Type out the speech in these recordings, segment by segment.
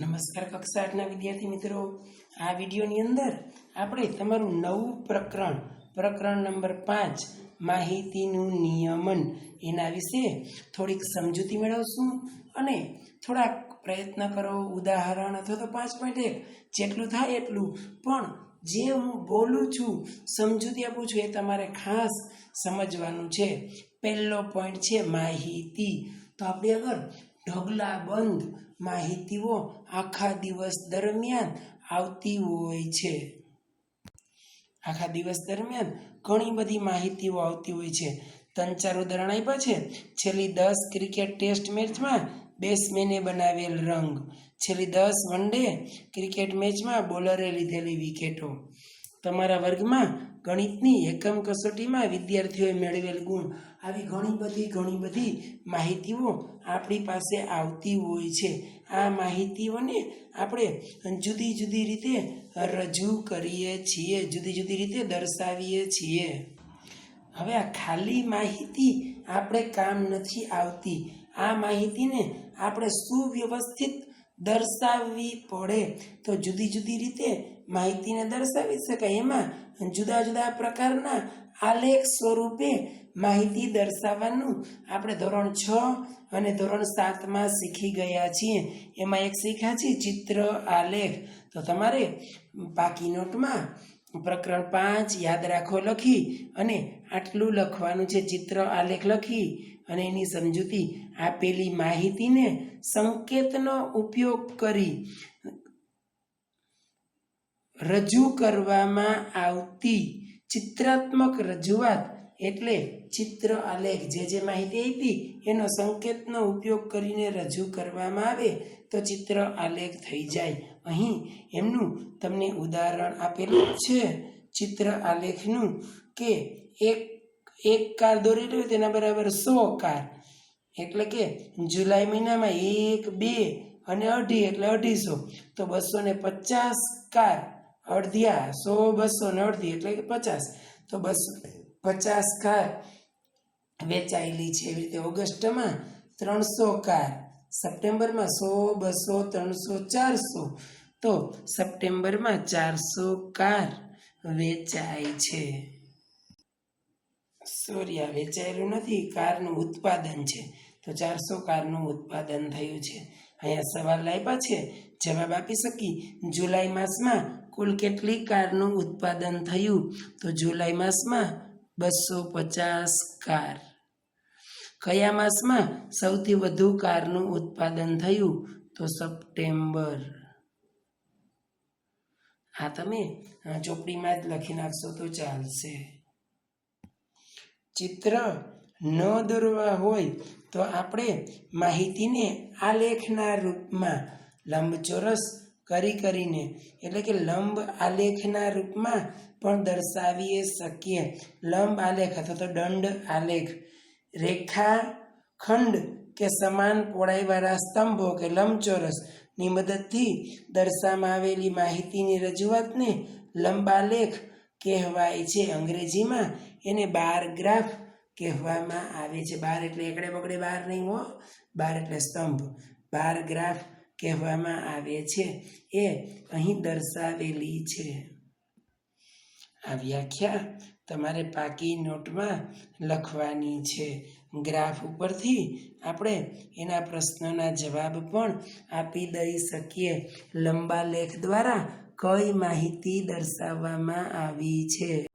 નમસ્કાર કક્ષા આઠના વિદ્યાર્થી મિત્રો. આ વિડીયોની અંદર આપણે તમારું નવું પ્રકરણ પ્રકરણ નંબર પાંચ, માહિતીનું નિયમન, એના વિશે થોડીક સમજૂતી મેળવશું અને થોડાક પ્રયત્ન કરો. ઉદાહરણ અથવા તો પાંચ પોઈન્ટ એક, જેટલું થાય એટલું. પણ જે હું બોલું છું, સમજૂતી આપું છું, એ તમારે ખાસ સમજવાનું છે. પહેલો પોઈન્ટ છે માહિતી. તો આપણે આગળ ઢગલા બંધ માહિતીઓ આખા દિવસ દરમિયાન આવતી હોય છે. આખા દિવસ દરમિયાન ઘણી બધી માહિતીઓ આવતી હોય છે. ત્રણ ચાર ઉદાહરણ આપ્યા છે. છેલ્લી દસ ક્રિકેટ ટેસ્ટ મેચમાં બેટ્સમેને બનાવેલ રંગ. છેલ્લી દસ વન ડે ક્રિકેટ મેચમાં બોલરે લીધેલી વિકેટો. તમારા વર્ગમાં ગણિતની એકમ કસોટીમાં વિદ્યાર્થીઓએ મેળવેલ ગુણ. આવી ઘણી બધી ઘણી બધી માહિતીઓ આપણી પાસે આવતી હોય છે. આ માહિતીઓને આપણે જુદી જુદી રીતે રજૂ કરીએ છીએ, જુદી જુદી રીતે દર્શાવીએ છીએ. હવે આ ખાલી માહિતી આપણે કામ નથી આવતી. આ માહિતીને આપણે સુવ્યવસ્થિત દર્શાવવી પડે. તો જુદી જુદી રીતે માહિતીને દર્શાવી શકાય. એમાં જુદા જુદા પ્રકારના આલેખ સ્વરૂપે માહિતી દર્શાવવાનું આપણે ધોરણ છ અને ધોરણ સાતમાં શીખી ગયા છીએ. એમાં એક શીખ્યા છીએ ચિત્ર આલેખ. તો તમારે બાકી નોટમાં પ્રકરણ પાંચ યાદ રાખો લખી અને આટલું લખવાનું છે ચિત્ર આલેખ લખી અને એની સમજૂતી આપેલી માહિતીને સંકેતનો ઉપયોગ કરી રજૂ કરવામાં આવતી ચિત્રાત્મક રજૂઆત એટલે ચિત્ર આલેખ. જે જે માહિતી આપી એનો સંકેતનો ઉપયોગ કરીને રજૂ કરવામાં આવે તો ચિત્ર આલેખ થઈ જાય. અહીં એમનું તમને ઉદાહરણ આપેલું છે ચિત્ર આલેખનું કે એક એક કાર દોરેલું હોય તેના બરાબર સો કાર. એટલે કે જુલાઈ મહિનામાં એક, બે અને અઢી એટલે અઢીસો. તો બસો ને પચાસ કાર અડધિયા સો બસો ને અડધી એટલે કે પચાસ. તો બસો પચાસ કાર વેચાયેલી છે એવી રીતે ઓગસ્ટમાં ત્રણસો કાર, સપ્ટેમ્બરમાં સો બસો, ત્રણસો ચારસો. તો સપ્ટેમ્બરમાં ચારસો કાર વેચાય છે. સોરી, આ વેચાયેલું નથી, કારનું ઉત્પાદન છે. તો ચારસો કારનું ઉત્પાદન થયું છે. અહીંયા સવાલ આપ્યા છે. જવાબ આપી શકી. જુલાઈ માસમાં કુલ કેટલી કારનું ઉત્પાદન થયું? તો જુલાઈ માસમાં બસો પચાસ કાર. કયા માસમાં સૌથી વધુ કારનું ઉત્પાદન થયું? તો સપ્ટેમ્બર. આ તમે ચોપડીમાં જ લખી નાખશો તો ચાલશે. ચિત્ર ન દોરવા હોય તો આપણે માહિતીને આલેખના રૂપમાં લંબચોરસ કરી કરીને, એટલે કે લંબ આલેખના રૂપમાં પણ દર્શાવી શકીએ. લંબ આલેખ અથવા તો દંડ આલેખ. રેખા, ખંડ કે સમાન પહોળાઈવાળા સ્તંભો કે લંબચોરસની મદદથી દર્શાવવામાં આવેલી માહિતીની રજૂઆતને લંબાલેખ કહેવાય છે. અંગ્રેજીમાં એને બાર ગ્રાફ કહેવામાં આવે છે. બાર એટલે એકડે બગડે બાર નહીં હો. બાર એટલે સ્તંભ. બાર ગ્રાફ કહેવામાં આવે છે. એ અહીં દર્શાવેલી છે. આ વ્યાખ્યા તમારે પાકી નોટમાં લખવાની છે. ગ્રાફ ઉપરથી આપણે એના પ્રશ્નોના જવાબ પણ આપી દઈ શકીએ. લંબા લેખ દ્વારા કઈ માહિતી દર્શાવવામાં આવી છે?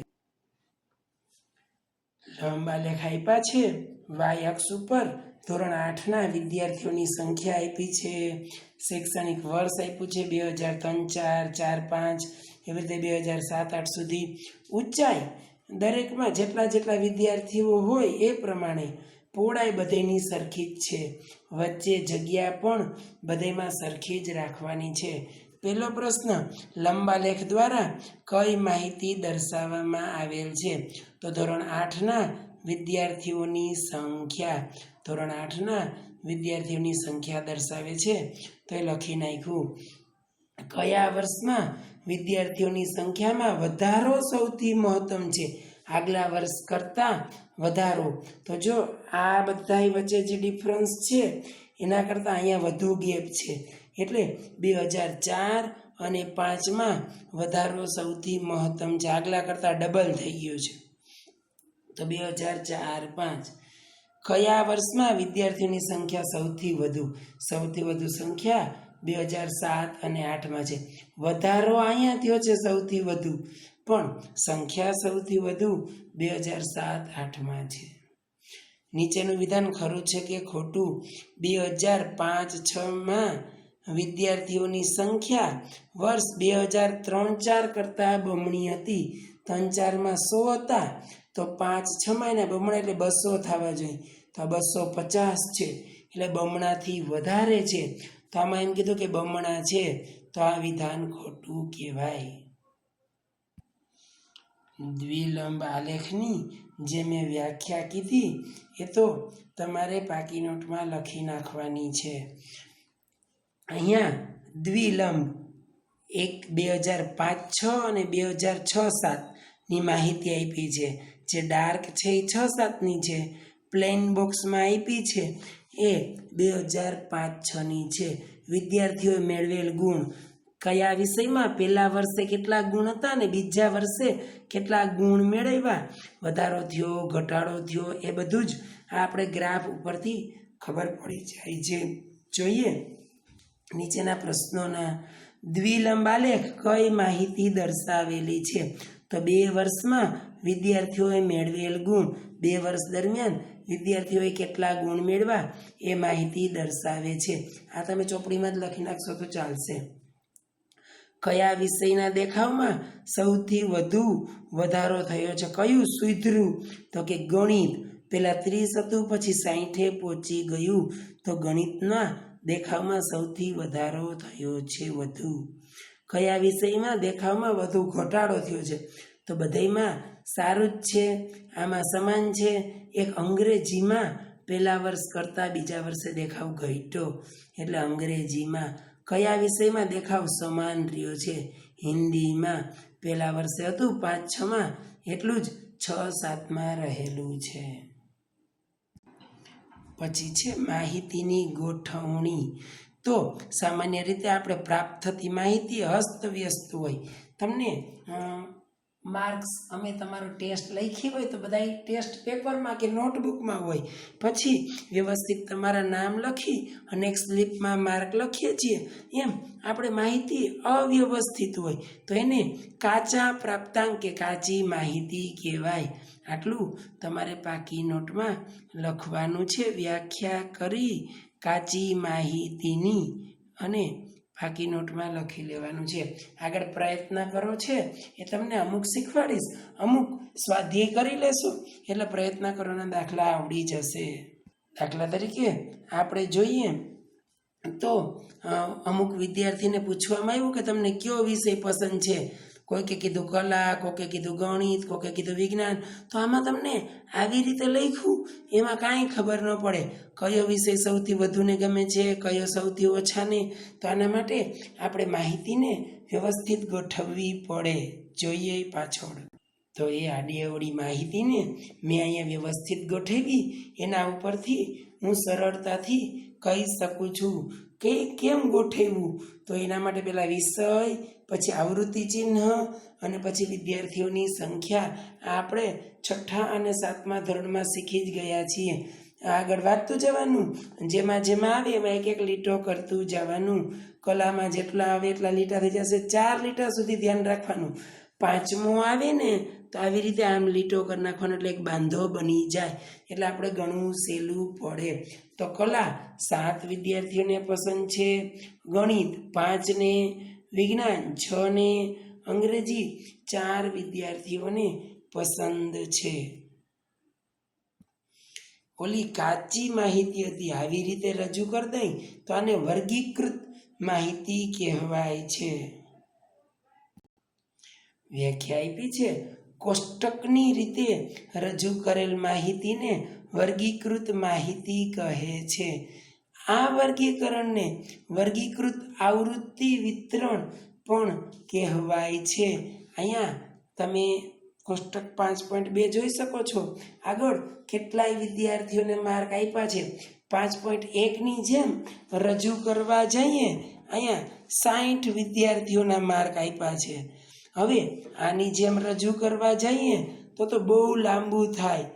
લંબા લેખ આપ્યા છે. વાય અક્ષ ઉપર ધોરણ આઠના વિદ્યાર્થીઓની સંખ્યા આપી છે. શૈક્ષણિક વર્ષ આપ્યું છે બે હજાર ત્રણ, ચાર ચાર, પાંચ. એવી રીતે બે હજાર સાત, આઠ સુધી ઊંચાઈ દરેકમાં જેટલા જેટલા વિદ્યાર્થીઓ હોય એ પ્રમાણે પહોળાઈ બધેની સરખી જ છે. વચ્ચે જગ્યા પણ બધેમાં સરખી જ રાખવાની છે. પહેલો પ્રશ્ન, લંબા લેખ દ્વારા કઈ માહિતી દર્શાવવામાં આવેલ છે? તો ધોરણ આઠના વિદ્યાર્થીઓની સંખ્યા ધોરણ આઠના વિદ્યાર્થીઓની સંખ્યા દર્શાવે છે. તો એ લખી નાખ્યું. કયા વર્ષમાં વિદ્યાર્થીઓની સંખ્યામાં વધારો સૌથી મહત્તમ છે? આગલા વર્ષ કરતાં વધારો. તો જો આ બધા વચ્ચે જે ડિફરન્સ છે, એના કરતાં અહીંયા વધુ ગેપ છે. એટલે બે હજાર ચાર અને પાંચમાં વધારો સૌથી મહત્તમ છે. આગલા કરતાં ડબલ થઈ ગયો છે. તો બે હજાર ચાર, પાંચ. કયા વર્ષમાં વિદ્યાર્થીઓની સંખ્યા સૌથી વધુ? સૌથી વધુ સંખ્યા બે હજાર સાત અને આઠમાં છે. વધારો અહીંયા થયો છે સૌથી વધુ. પણ સંખ્યા સૌથી વધુ બે હજાર સાત, આઠમાં છે. નીચેનું વિધાન ખરું છે કે ખોટું? બે હજાર પાંચ, છમાં વિદ્યાર્થીઓની સંખ્યા વર્ષ બે હજાર ત્રણ, ચાર કરતાં બમણી હતી. ત્રણ ચારમાં સો હતા, તો પાંચ છ એના બમણા એટલે બસો થવા જોઈએ તો આ બસો પચાસ છે, એટલે બમણાથી વધારે છે. તો આમાં એમ કીધું કે બમણા છે, તો આ વિધાન ખોટું કહેવાય. દ્વિલંબ આલેખની જે મેં વ્યાખ્યા કીધી, એ તો તમારે પાકી નોટમાં લખી નાખવાની છે. અહીંયા દ્વિલંબ, એક બે હજાર પાંચ છ અને બે હજાર છ સાતની માહિતી આપી છે. જે ડાર્ક છે એ છ સાતની છે. પ્લેન બોક્સમાં આપી છે એ બે હજાર પાંચ છની છે. વિદ્યાર્થીઓએ મેળવેલ ગુણ કયા વિષયમાં? પહેલા વર્ષે કેટલા ગુણ હતા ને બીજા વર્ષે કેટલા ગુણ મેળવ્યા? વધારો થયો, ઘટાડો થયો, એ બધું જ આપણે ગ્રાફ ઉપરથી ખબર પડી જાય છે. જોઈએ. નીચેના પ્રશ્નોના દ્વિલંબાલેખ કઈ માહિતી દર્શાવેલી છે? તો બે વર્ષમાં વિદ્યાર્થીઓએ મેળવેલ ગુણ બે વર્ષ દરમિયાન વિદ્યાર્થીઓએ કેટલા ગુણ મેળવા એ માહિતી દર્શાવે છે. આ તમે ચોપડીમાં જ લખી નાખશો તો ચાલશે. કયા વિષયના દેખાવમાં સૌથી વધુ વધારો થયો છે? કયું સુધરું? તો કે ગણિત. પેલા ત્રીસ હતું, પછી સાહીઠે પહોંચી ગયું. તો ગણિતના દેખાવમાં સૌથી વધારો થયો છે વધુ. કયા વિષયમાં દેખાવમાં વધુ ઘટાડો થયો છે? તો બધામાં સારું જ છે, આમાં સમાન છે. એક અંગ્રેજીમાં પહેલા વર્ષ કરતાં બીજા વર્ષે દેખાવ ઘટ્યો. એટલે અંગ્રેજીમાં કયા વિષયમાં દેખાવ સમાન રહ્યો છે? હિન્દીમાં પહેલા વર્ષે હતું પાંચ છમાં એટલું જ છ સાતમાં રહેલું છે. પછી છે માહિતીની ગોઠવણી. તો સામાન્ય રીતે આપણે પ્રાપ્ત થતી માહિતી હસ્તવ્યસ્ત હોય. તમને માર્ક્સ અમે તમારો ટેસ્ટ લખી હોય તો બધા ટેસ્ટ પેપરમાં કે નોટબુકમાં હોય. પછી વ્યવસ્થિત તમારા નામ લખી અને એક સ્લીપમાં માર્ક લખીએ છીએ. એમ આપણે માહિતી અવ્યવસ્થિત હોય. તો એને કાચા પ્રાપ્તાંક કે કાચી માહિતી કહેવાય. આટલું તમારે પાકી નોટમાં લખવાનું છે. વ્યાખ્યા કરી કાચી માહિતીની અને બાકી નોટમાં લખી લેવાનું છે. આગળ પ્રયત્ન કરો છે એ તમને અમુક શીખવાડીશ. અમુક સ્વાધ્યાય કરી લેશો. એટલે પ્રયત્ન કરવાના દાખલા આવડી જશે. દાખલા તરીકે આપણે જોઈએ તો અમુક વિદ્યાર્થીને પૂછવામાં આવ્યું કે તમને કયો વિષય પસંદ છે? કોઈકે કીધું કલા કોઈકે કીધું ગણિત કોઈકે કીધું વિજ્ઞાન, તો આમાં તમને આવી રીતે લખ્યું, એમાં કાંઈ ખબર ન પડે. કયો વિષય સૌથી વધુને ગમે છે, કયો સૌથી ઓછાને? તો આના માટે આપણે માહિતીને વ્યવસ્થિત ગોઠવવી પડે. જોઈએ પાછળ. તો એ આડી અવળી માહિતીને મેં અહીંયા વ્યવસ્થિત ગોઠવી, એના ઉપરથી હું સરળતાથી કહી શકું છું કે કેમ ગોઠવવું તો એના માટે પહેલાં વિષય પછી આવૃત્તિ ચિહ્ન અને પછી વિદ્યાર્થીઓની સંખ્યા આપણે છઠ્ઠા અને સાતમા ધોરણમાં શીખી જ ગયા છીએ. આગળ વાંચતું જવાનું. જેમાં જેમાં આવે એમાં એક એક લીટો કરતું જવાનું. કલામાં જેટલા આવે એટલા લીટા થઈ જશે. ચાર લીટા સુધી ધ્યાન રાખવાનું. પાંચમો આવે ને, તો આવી રીતે આમ લીટો કરી નાખવાનો એટલે એક બાંધો બની જાય. એટલે આપણે ઘણું સહેલું પડે. તો કલા સાત વિદ્યાર્થીઓને પસંદ છે. ગણિત પાંચને વિજ્ઞાન છ ને અંગ્રેજી ચાર વિદ્યાર્થીઓને પસંદ છે. ઓલી કાચી માહિતી હતી, આવી રીતે રજૂ કરી તો આને વર્ગીકૃત માહિતી કહેવાય છે. વ્યાખ્યા આપી છે, કોષ્ટકની રીતે રજૂ કરેલ માહિતીને વર્ગીકૃત માહિતી કહે છે. આ વર્ગીકરણને વર્ગીકૃત આવૃત્તિ વિતરણ પણ કહેવાય છે. અહીંયા તમે કોષ્ટક પાંચ પોઈન્ટ બે જોઈ શકો છો. આગળ કેટલાય વિદ્યાર્થીઓને માર્ક આપ્યા છે. પાંચ પોઈન્ટ એકની જેમ રજૂ કરવા જઈએ, અહીંયા સાઠ વિદ્યાર્થીઓના માર્ક આપ્યા છે. હવે આની જેમ રજૂ કરવા જઈએ તો તો બહુ લાંબુ થાય.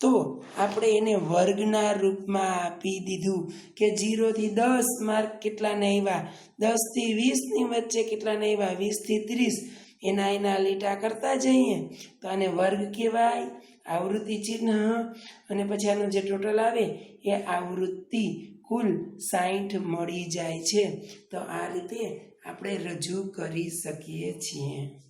તો આપણે એને વર્ગના રૂપમાં આપી દીધું કે જીરોથી દસ માર્ક કેટલાને આવ્યા દસથી વીસની વચ્ચે કેટલાને આવ્યા વીસથી ત્રીસ. એના એના લીટા કરતા જઈએ. તો આને વર્ગ કહેવાય, આવૃત્તિ ચિહ્ન. અને પછી આનું જે ટોટલ આવે, એ આવૃત્તિ કુલ સાઠ મળી જાય છે. તો આ રીતે આપણે રજૂ કરી શકીએ છીએ.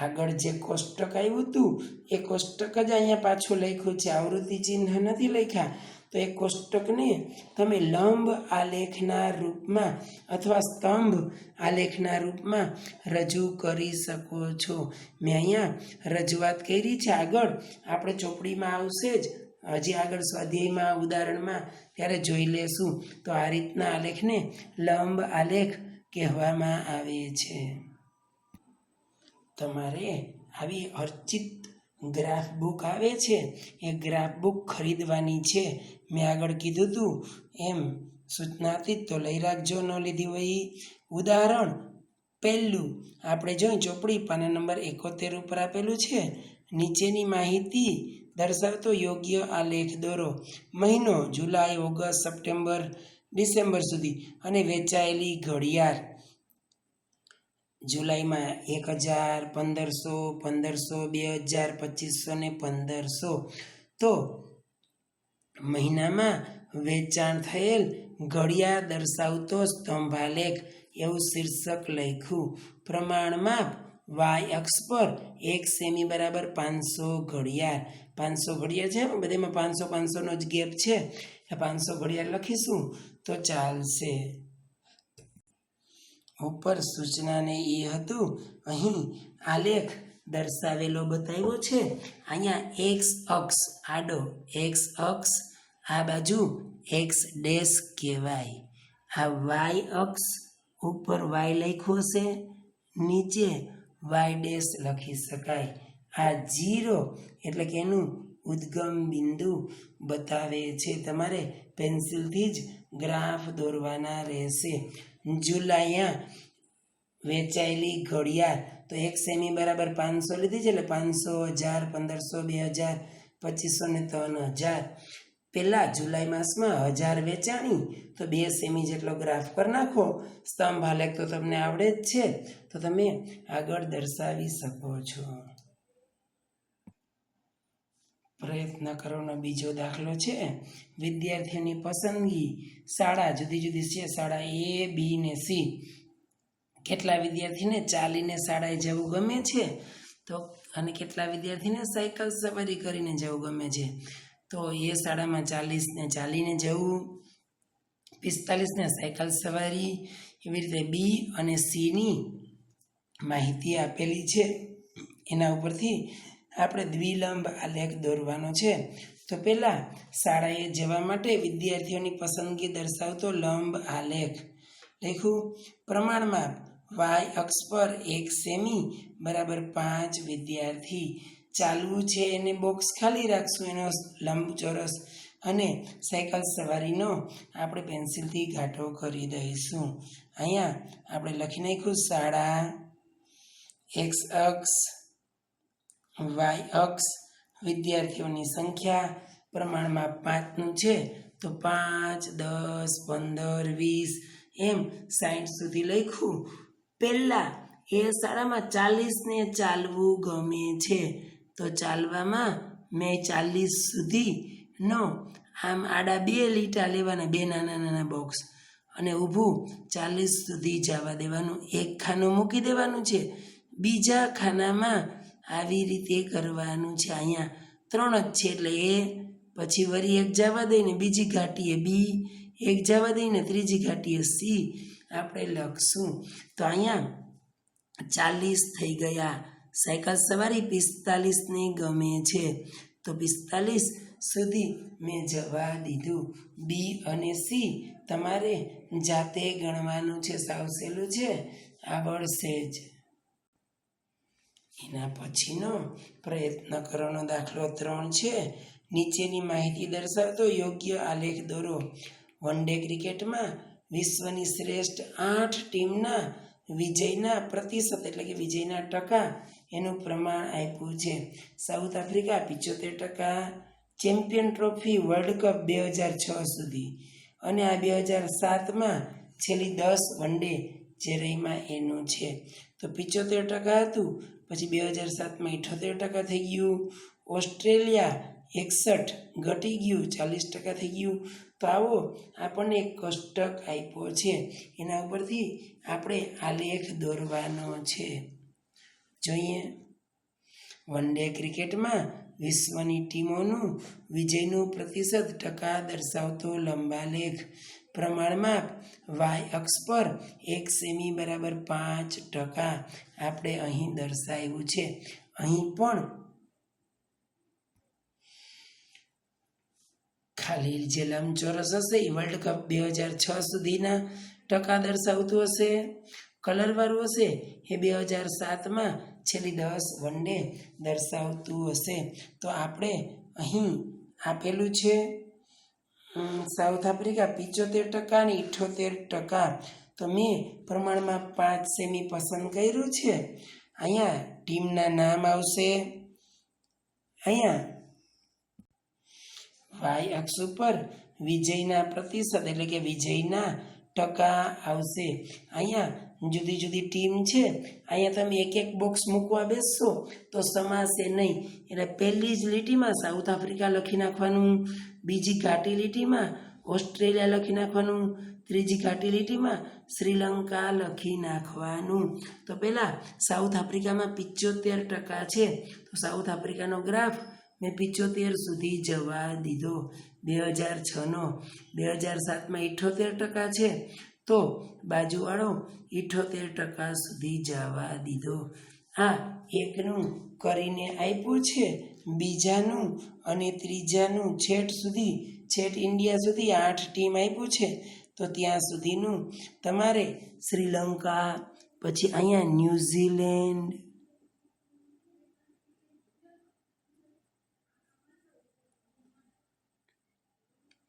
આગળ જે કોષ્ટક આવ્યું હતું એ કોષ્ટક જ અહીંયા પાછું લખ્યું છે. આવૃત્તિ ચિહ્ન નથી લખ્યા. તો એ કોષ્ટકને તમે લંબ આલેખના રૂપમાં અથવા સ્તંભ આલેખના રૂપમાં રજૂ કરી શકો છો. મેં અહીંયા રજૂઆત કરી છે. આગળ આપણે ચોપડીમાં આવશે જ. હજી આગળ સ્વાધ્યાયમાં, ઉદાહરણમાં ત્યારે જોઈ લેશું. તો આ રીતના આલેખને લંબ આલેખ કહેવામાં આવે છે. તમારે આવી અર્ચિત ગ્રાફ બુક આવે છે, એ ગ્રાફ બુક ખરીદવાની છે. મેં આગળ કીધું હતું એમ સૂચના હતી તો લઈ રાખજો, ન લીધી હોય ઉદાહરણ, પહેલું, આપણે જોઈ ચોપડી પાના નંબર એકોતેર ઉપર આપેલું છે. નીચેની માહિતી દર્શાવતો યોગ્ય આલેખ દોરો. મહિનો, જુલાઈ ઓગસ્ટ સપ્ટેમ્બર, ડિસેમ્બર સુધી અને વેચાયેલી ઘડિયાળ. જુલાઈમાં એક હજાર, પંદરસો પંદરસો, બે હજાર, પચીસો ને પંદરસો. તો મહિનામાં વેચાણ થયેલ ઘડિયાળ દર્શાવતો સ્તંભાલેખ એવું શીર્ષક લખ્યું. પ્રમાણમાં વાય અક્ષ પર એક સેમી બરાબર પાંચસો ઘડિયાળ. પાંચસો ઘડિયાળ છે બધેમાં પાંચસો, પાંચસોનો જ ગેપ છે. પાંચસો ઘડિયાળ લખીશું તો ચાલશે. ઉપર સૂચનાને એ હતું, અહીં આલેખ દર્શાવેલો બતાવ્યો છે. અહીંયા એક્સ અક્ષ, આડો એક્સ અક્ષ, આ બાજુ એક્સ ડેશ કહેવાય. આ વાય અક્ષ ઉપર વાય લખ્યો છે નીચે વાય ડેશ લખી શકાય. આ જીરો એટલે કે એનું ઉદ્ગમ બિંદુ બતાવે છે. તમારે પેન્સિલથી જ ગ્રાફ દોરવાના રહેશે. જુલાઈયા વેચાયેલી ઘડિયાળ. તો એક સેમી બરાબર પાંચસો લીધી છે એટલે પાંચસો હજાર, પંદરસો, બે હજાર, પચીસો ને ત્રણ હજાર. પહેલાં જુલાઈ માસમાં હજાર વેચાણી. તો બે સેમી જેટલો ગ્રાફ પર નાખો. સ્તંભ આલેખ તો તમને આવડે જ છે. તો તમે આગળ દર્શાવી શકો છો. પ્રયત્ન કરવાનો બીજો દાખલો છે. વિદ્યાર્થીઓની પસંદગી શાળા, જુદી જુદી છે. શાળા એ બી ને સી કેટલા વિદ્યાર્થીને ચાલીને શાળાએ જવું ગમે છે? તો અને કેટલા વિદ્યાર્થીને સાયકલ સવારી કરીને જવું ગમે છે? તો એ શાળામાં ચાલીસને ચાલીને જવું પિસ્તાલીસને સાયકલ સવારી, એવી રીતે બી અને સીની માહિતી આપેલી છે. એના ઉપરથી આપણે દ્વિલંબ આલેખ દોરવાનો છે. તો પહેલાં શાળાએ જવા માટે વિદ્યાર્થીઓની પસંદગી દર્શાવતો લંબ આલેખ લખ્યું પ્રમાણમાં વાય અક્ષ પર એક સેમી બરાબર પાંચ વિદ્યાર્થી. ચાલવું છે એને બોક્સ ખાલી રાખશું, એનો લંબચોરસ અને સાયકલ સવારીનો આપણે પેન્સિલથી ઘાટો કરી દઈશું. અહીંયા આપણે લખી નાખ્યું, શાળા, એક્સ અક્ષ વાય અક્ષ વિદ્યાર્થીઓની સંખ્યા પ્રમાણમાં પાંચનું છે, તો પાંચ, દસ, પંદર, વીસ, એમ સાઠ સુધી લખ્યું. પહેલાં એ શાળામાં ચાલીસને ચાલવું ગમે છે, તો ચાલવામાં મેં ચાલીસ સુધી નો. આમ આડા બે લીટા લેવાના બે નાના નાના બોક્સ અને ઊભું ચાલીસ સુધી જવા દેવાનું. એક ખાનું મૂકી દેવાનું છે. બીજા ખાનામાં આવી રીતે કરવાનું છે અહીંયા. ત્રણ જ છે એટલે એ, પછી વળી એક જવા દઈને બીજી ઘાટીએ બી, એક જવા દઈને ત્રીજી ઘાટીએ સી. આપણે લખશું. તો અહીંયા ચાલીસ થઈ ગયા. સાયકલ સવારી પિસ્તાલીસને ગમે છે. તો પિસ્તાલીસ સુધી મેં જવા દીધું. બી અને સી તમારે જાતે ગણવાનું છે. સાવ સહેલું છે. આવડશે જ. એના પછીનો પ્રયત્ન કરવાનો દાખલો ત્રણ છે. નીચેની માહિતી દર્શાવતો યોગ્ય આલેખ દોરો. વન ડે ક્રિકેટમાં વિશ્વની શ્રેષ્ઠ આઠ ટીમના વિજયના પ્રતિશત એટલે કે વિજયના ટકા એનું પ્રમાણ આપ્યું છે. સાઉથ આફ્રિકા પિચોતેર ટકા, ચેમ્પિયન ટ્રોફી વર્લ્ડ કપ બે હજાર છ સુધી. અને આ બે હજાર સાતમાં છેલ્લી દસ વનડે જે રહીમાં એનું છે. તો પિચોતેર ટકા હતું, પછી બે હજાર સાતમાં ઇઠોતેર ટકા થઈ ગયું. ઓસ્ટ્રેલિયા એકસઠ ઘટી ગયું, ચાલીસ ટકા થઈ ગયું. તો આવો આપણને એક કોષ્ટક આપ્યો છે. એના ઉપરથી આપણે આલેખ દોરવાનો છે. જોઈએ. વન ડે ક્રિકેટમાં વિશ્વની ટીમોનું વિજયનું પ્રતિશત ટકા દર્શાવતો લંબાલેખ પ્રમાણમાં વાય અક્ષ પર એક સેમી બરાબર પાંચ ટકા આપણે અહીં દર્શાવ્યું છે. અહીં પણ ખાલી જે લંબચોરસ હશે એ વર્લ્ડ કપ બે હજાર છ સુધીના ટકા દર્શાવતું હશે. કલરવાળું હશે એ બે હજાર સાતમાં છેલ્લી દસ વનડે દર્શાવતું હશે. તો આપણે અહીં આપેલું છે સાઉથ આફ્રિકા પિચોતેર ટકા અને ઇઠોતેર ટકા. તો મેં પ્રમાણમાં પાંચ સેમી પસંદ કર્યું છે. અહીંયા ટીમના નામ આવશે. અહીંયા વાય અક્ષ ઉપર વિજયના પ્રતિશત એટલે કે વિજયના ટકા આવશે. અહીંયા જુદી જુદી ટીમ છે. અહીંયા તમે એક એક બોક્સ મૂકવા બેસશો તો સમાશે નહીં. એટલે પહેલી જ લીટીમાં સાઉથ આફ્રિકા લખી નાખવાનું, બીજી ઘાટી લીટીમાં ઓસ્ટ્રેલિયા લખી નાખવાનું, ત્રીજી ઘાટી લીટીમાં શ્રીલંકા લખી નાખવાનું. તો પહેલાં સાઉથ આફ્રિકામાં પિચોતેર ટકા છે. તો સાઉથ આફ્રિકાનો ગ્રાફ મેં પિચોતેર સુધી જવા દીધો. બે હજાર છનો, બે હજાર સાતમાં ઇઠોતેર ટકા છે. તો બાજુવાળો ઇઠોતેર ટકા સુધી જવા દીધો. આ એકનું કરીને આપ્યું છે, બીજાનું અને ત્રીજાનું છેટ સુધી છેટ ઇન્ડિયા સુધી આઠ ટીમ આપ્યું છે, તો ત્યાં સુધીનું તમારે શ્રીલંકા, પછી અહીંયા ન્યૂઝીલેન્ડ.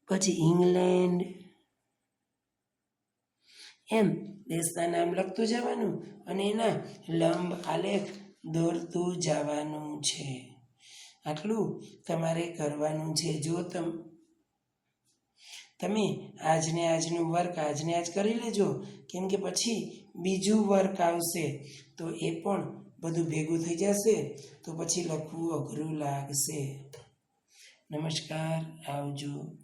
પછી ઇંગ્લેન્ડ. એમ, દેશના નામ લખતું જવાનું અને એના લંબ આલેખ દોરતું જવાનું છે. આટલું તમારે કરવાનું છે. જો તમ, તમે આજને આજનું વર્ક આજને આજ કરી લેજો. કેમ કે પછી બીજું વર્ક આવશે તો એ પણ બધું ભેગું થઈ જશે. તો પછી લખવું અઘરું લાગશે. નમસ્કાર, આવજો.